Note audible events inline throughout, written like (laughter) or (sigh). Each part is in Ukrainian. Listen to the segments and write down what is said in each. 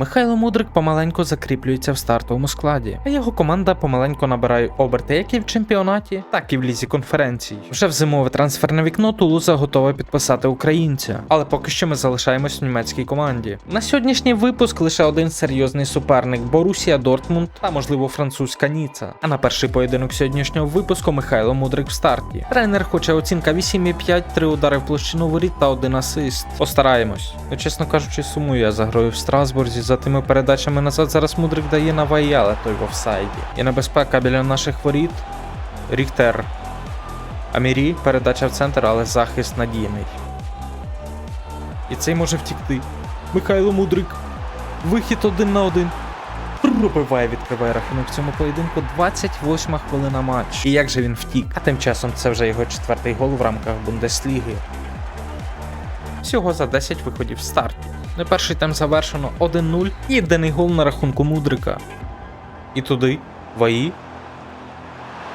Михайло Мудрик помаленьку закріплюється в стартовому складі, а його команда помаленьку набирає оберти як і в чемпіонаті, так і в лізі конференцій. Вже в зимове трансферне вікно Тулуза готова підписати українця, але поки що ми залишаємось в німецькій команді. На сьогоднішній випуск лише один серйозний суперник Борусія Дортмунд та можливо французька Ніца. А на перший поєдинок сьогоднішнього випуску Михайло Мудрик в старті. Тренер хоче оцінка 8,5, 3 удари в площину воріт та один асист. Постараємось. Ну, чесно кажучи, сумую я за грою в Страсбурзі. За тими передачами назад зараз Мудрик дає на Ваї, але той в офсайді. І небезпека біля наших воріт. Ріхтер. Амірі, передача в центр, але захист надійний. І цей може втікти. Михайло Мудрик. Вихід один на один. Пробиває, відкриває рахунок в цьому поєдинку. 28 хвилина матч. І як же він втік? А тим часом це вже його четвертий гол в рамках Бундесліги. Всього за 10 виходів в старт. На перший тайм завершено 1-0. і Єдиний гол на рахунку Мудрика. І туди, Ваї.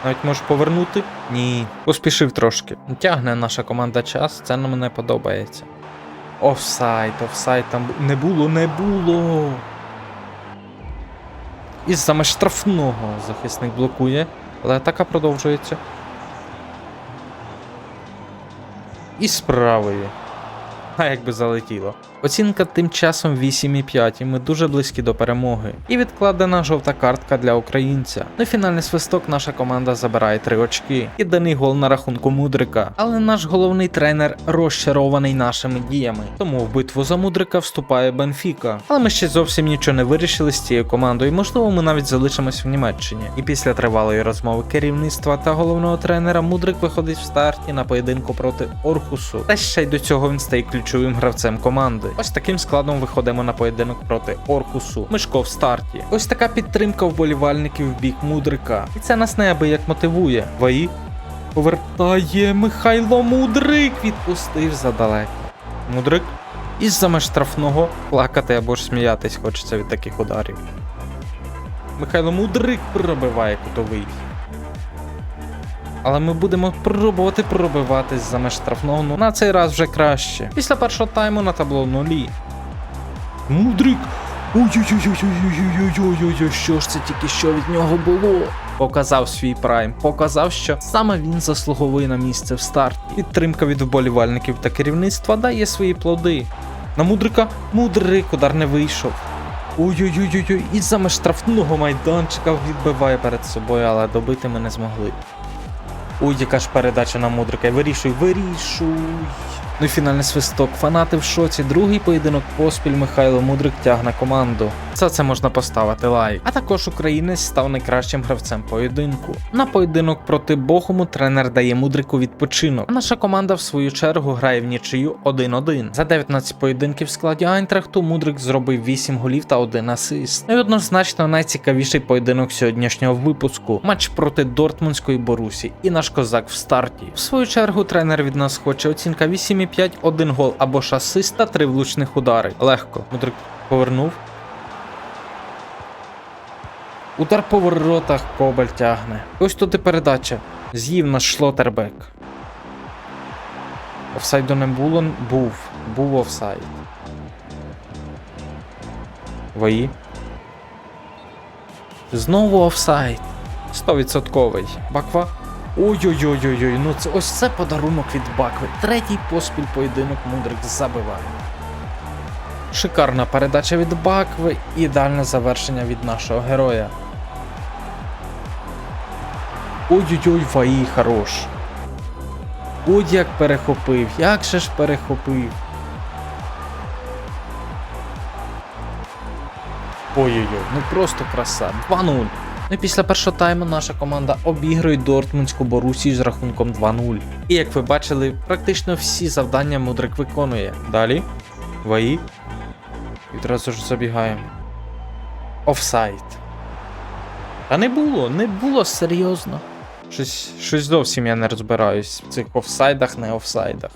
Навіть можеш повернути? Ні. Поспішив трошки. Тягне наша команда час, це нам не подобається. Офсайд, офсайд там не було, не було. Із саме штрафного захисник блокує, але атака продовжується. І з правої. А (laughs) якби залетіло. Оцінка тим часом 8,5, і ми дуже близькі до перемоги. І відкладена жовта картка для українця. На фінальний свисток наша команда забирає 3 очки. Єдиний гол на рахунку Мудрика. Але наш головний тренер розчарований нашими діями. Тому в битву за Мудрика вступає Бенфіка. Але ми ще зовсім нічого не вирішили з цією командою, і можливо ми навіть залишимось в Німеччині. І після тривалої розмови керівництва та головного тренера Мудрик виходить в старті на поєдинку проти Орхусу. Та ще й до цього він стає ключовим гравцем команди. Ось таким складом виходимо на поєдинок проти Орхусу. Мишко в старті. Ось така підтримка вболівальників в бік Мудрика. І це нас неабияк мотивує. Ваї повертає Михайло Мудрик. Відпустив задалеко. Мудрик. Із-за штрафного плакати або ж сміятись хочеться від таких ударів. Михайло Мудрик пробиває кутовий. Але ми будемо пробувати пробиватись за меж штрафного. Ну на цей раз вже краще. Після першого тайму на табло нулі. Мудрик. Ой-ой-ой-ой-ой-ой-ой-ой-ой, що ж це тільки що від нього було? Показав свій прайм, показав, що саме він заслуговує на місце в старті. Підтримка від вболівальників та керівництва дає свої плоди. На мудрика мудрик удар не вийшов. Ой-ой-ой-ой, і саме штрафного майданчика відбиває перед собою, але добити ми не змогли. Ой, яка ж передача на мудрика. Вирішуй, вирішуй. Ну і фінальний свисток. Фанати в шоці. Другий поєдинок поспіль Михайло Мудрик тягне команду. За це можна поставити лайк. А також українець став найкращим гравцем поєдинку. На поєдинок проти Бохуму тренер дає Мудрику відпочинок. А наша команда в свою чергу грає в нічию 1-1. За 19 поєдинків в складі Айнтрахту Мудрик зробив 8 голів та 1 асист. Ну і однозначно найцікавіший поєдинок сьогоднішнього випуску. Матч проти Дортмундської Борусі. І наш козак в старті. В свою чергу тренер від нас хоче оцінка 8,5, 1 гол або ж асист 3 влучних удари. Легко. Мудрик повернув. Удар по воротах Кобаль тягне. Ось тут і передача. З'їв наш шлотербек. Офсайду не було. Був. Був офсайд. Вої. Знову офсайд. 100%. Баква. Ой-ой-ой-ой-ой, ну це ось це подарунок від Бакви. Третій поспіль поєдинок Мудрик забиває. Шикарна передача від Бакви, ідеальне завершення від нашого героя. Ой-ой-ой, Ваї хорош. Ой, як перехопив, як же ж перехопив. Ой-ой-ой, ну просто краса. 2-0. Ну і після першого тайму наша команда обігрує Дортмундську Борусію з рахунком 2-0. І як ви бачили, практично всі завдання Мудрик виконує. Далі. Ваї. Відразу ж забігаємо. Офсайд. Та не було, не було серйозно. Щось, щось зовсім я не розбираюсь в цих офсайдах, не офсайдах.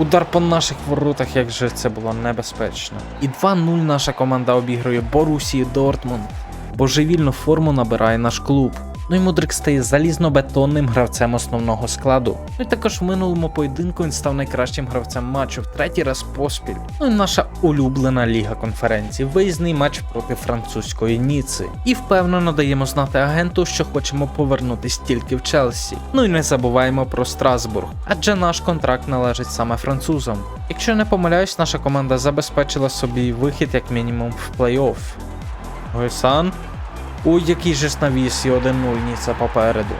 Удар по наших воротах, як же це було небезпечно. І 2-0 наша команда обігрує Борусію Дортмунд. Божевільну форму набирає наш клуб. Ну і Мудрик стає залізно-бетонним гравцем основного складу. Ну і також в минулому поєдинку він став найкращим гравцем матчу в третій раз поспіль. Ну і наша улюблена ліга конференцій, виїзний матч проти французької Ніци. І впевнено даємо знати агенту, що хочемо повернутись тільки в Челсі. Ну і не забуваємо про Страсбург, адже наш контракт належить саме французам. Якщо не помиляюсь, наша команда забезпечила собі вихід як мінімум в плей-офф. Гойсан. Ой, який же ж навіс і 1-0 Ніца попереду.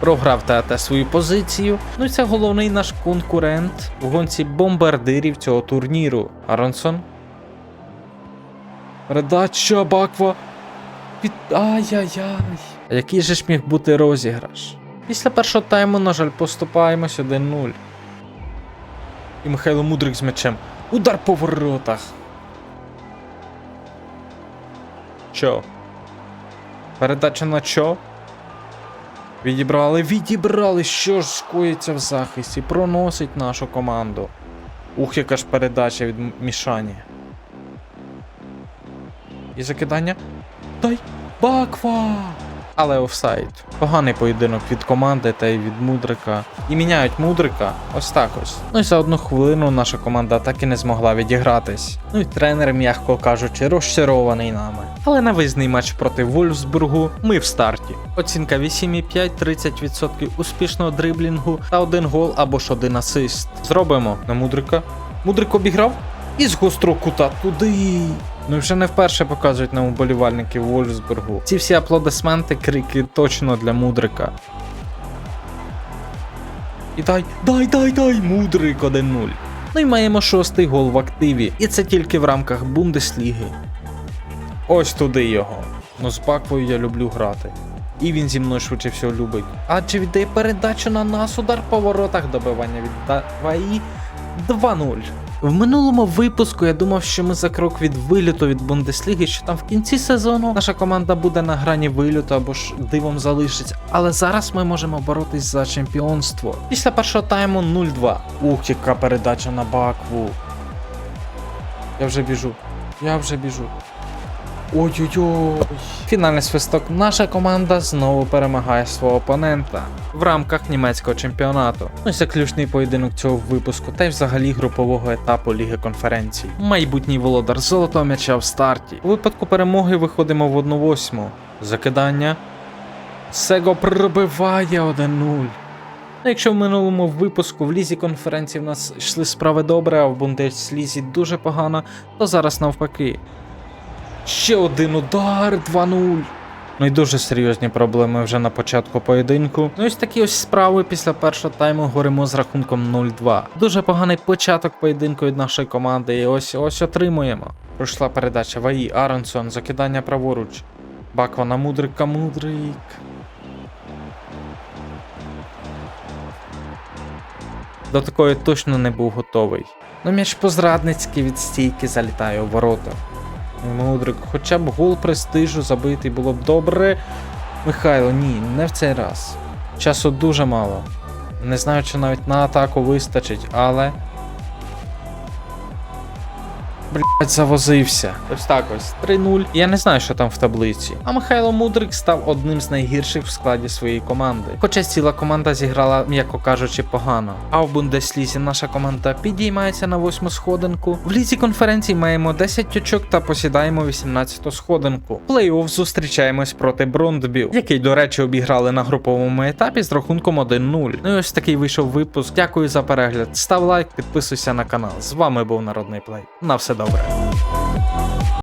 Програв ТАТ свою позицію. Ну і це головний наш конкурент в гонці бомбардирів цього турніру. Аронсон. Передача Баква. Під... Ай-яй-яй. Який же ж міг бути розіграш? Після першого тайму, на жаль, поступаємось 1-0. І Михайло Мудрик з м'ячем. Удар по воротах. Чо? Передача на чо? Відібрали, відібрали. Що ж скоїться в захисті? Проносить нашу команду. Ух, яка ж передача від Мішані. І закидання. Дай! Баква! Але офсайд. Поганий поєдинок від команди та й від Мудрика. І міняють Мудрика ось так ось. Ну і за одну хвилину наша команда так і не змогла відігратись. Ну і тренер, м'яко кажучи, розчарований нами. Але на виїзний матч проти Вольфсбургу ми в старті. Оцінка 8,5, 30% успішного дриблінгу та один гол або ж один асист. Зробимо на Мудрика. Мудрик обіграв і з гострого туди. Ну вже не вперше показують нам уболівальників Вольфсбургу. Ці всі аплодисменти, крики точно для Мудрика. І дай, дай, дай, дай, Мудрик 1-0. Ну і маємо шостий гол в активі. І це тільки в рамках Бундесліги. Ось туди його. Ну з Баквою я люблю грати. І він зі мною швидше всього любить. Адже віддає передачу на нас, удар по воротах, добивання від Даваї 2-0. В минулому випуску я думав, що ми за крок від виліту від Бундесліги, що там в кінці сезону наша команда буде на грані виліту або ж дивом залишиться. Але зараз ми можемо боротись за чемпіонство. Після першого тайму 0-2. Ух, яка передача на Бакву. Я вже біжу. Я вже біжу. Ой-ой-ой. Фінальний свисток. Наша команда знову перемагає свого опонента в рамках німецького чемпіонату. Ну і заключний поєдинок цього випуску, та й взагалі групового етапу Ліги конференцій. Майбутній володар золотого м'яча в старті. У випадку перемоги виходимо в 1-8. Закидання. Сего пробиває 1-0. Ну, якщо в минулому випуску в лізі конференції в нас йшли справи добре, а в Бундеслізі дуже погано, то зараз навпаки. Ще один удар 2-0. Ну і дуже серйозні проблеми вже на початку поєдинку. Ну ось такі ось справи після першого тайму горимо з рахунком 0-2. Дуже поганий початок поєдинку від нашої команди. І ось ось отримуємо. Пройшла передача Ваї, Аронсон, закидання праворуч. Баква на мудрика, мудрик. До такої точно не був готовий. Ну м'яч по-зрадницьки від стійки залітає у ворота. Мудрик, хоча б гол престижу забитий було б добре. Михайло, ні, не в цей раз. Часу дуже мало. Не знаю, чи навіть на атаку вистачить, але. Блять, завозився. Ось так ось. 3-0. Я не знаю, що там в таблиці. А Михайло Мудрик став одним з найгірших в складі своєї команди. Хоча ціла команда зіграла, м'яко кажучи, погано. А в Бундеслізі наша команда підіймається на восьму сходинку. В лізі конференцій маємо 10 очок та посідаємо 18 сходинку. Плей-офф зустрічаємось проти Брондбіл, який, до речі, обіграли на груповому етапі з рахунком 1-0. Ну і ось такий вийшов випуск. Дякую за перегляд. Став лайк, підписуйся на канал. З вами був Народний Плей. На все добре. Branco.